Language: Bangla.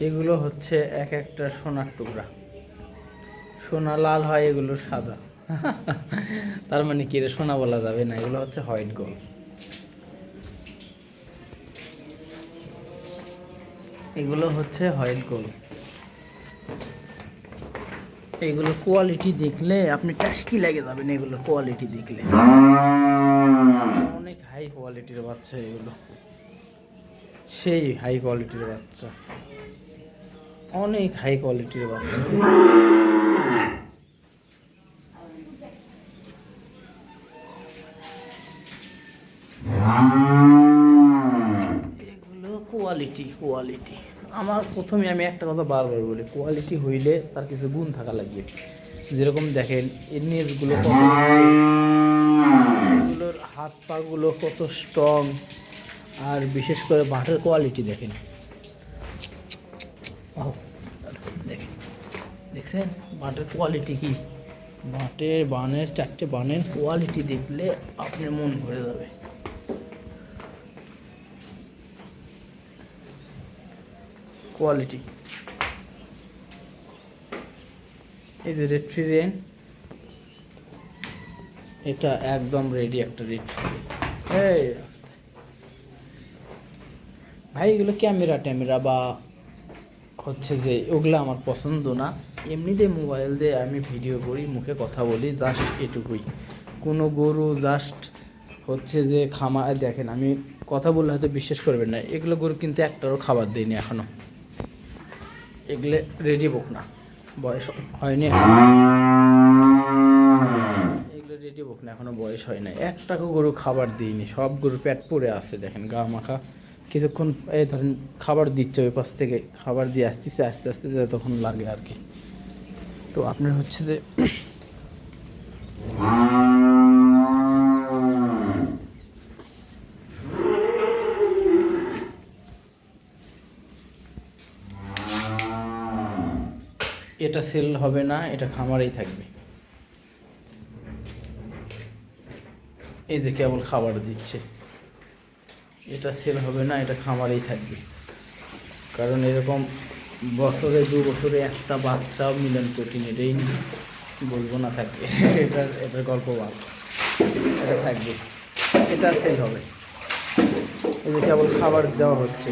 এগুলো হচ্ছে এক একটা সোনার টুকরা। সোনা লাল হয়, এগুলো সাদা। তার মানে কি রে, সোনা বলা যাবে না, এগুলো হচ্ছে হোয়াইট গোল্ড। এগুলো হচ্ছে হোয়াইট গোল্ড। এগুলো কোয়ালিটি দেখলে আপনি টাস্কি লেগে যাবেন এগুলো কোয়ালিটি দেখলে। অনেক হাই কোয়ালিটির বাচ্চা এগুলো। সেই হাই কোয়ালিটির বাচ্চা। অনেক হাই কোয়ালিটির বাচ্চা। এগুলো কোয়ালিটি কোয়ালিটি আমার প্রথমে আমি একটা কথা বারবার বলি কোয়ালিটি হইলে তার কিছু গুণ থাকা লাগবে। যেরকম দেখেন এর নেজগুলো হাত পাগুলো কত স্ট্রং আর বিশেষ করে বাঁটের কোয়ালিটি দেখেন। দেখছেন? বাঁটের কোয়ালিটি কি? বাঁটের বানের, চারটে বানের কোয়ালিটি দেখলে আপনার মন ভরে যাবে। কোয়ালিটি এই যে রেড ফ্রিজেন এটা একদম রেডি একটা রেড এই ভাই, এগুলো ক্যামেরা ট্যামেরা বা হচ্ছে যে ওগুলো আমার পছন্দ না। এমনিতে মোবাইল দিয়ে আমি ভিডিও করি, মুখে কথা বলি জাস্ট এটুকুই। কোনো গরু জাস্ট হচ্ছে যে খামার দেখেন, আমি কথা বললে হয়তো বিশ্বাস করবেন না, এগুলো গরু কিন্তু একটারও খাবার দেয়নি এখনও এগুলো রেডি বুক না, বয়স হয়নি এগুলো রেডি বুক না এখনও বয়স হয় না একটাকে গরু খাবার দিইনি সব গরু পেট পড়ে আছে, দেখেন, গা মাখা। কিছুক্ষণ, এই ধরেন খাবার দিচ্ছে ওই পাশ থেকে, খাবার দিয়ে আসতেছে, আস্তে আস্তে তখন লাগে আর কি। তো আপনার হচ্ছে যে এটা সেল হবে না, এটা খামারেই থাকবে। এই যে কেবল খাবার দিচ্ছে। এটা সেল হবে না, এটা খামারেই থাকবে। কারণ এরকম বছরে, দু বছরে একটা বাচ্চাও মিলন কঠিন এটাই বলব না থাকবে এটার এটার গল্প ভালো এটা থাকবে। এটা সেল হবে। এই কেবল খাবার দেওয়া হচ্ছে।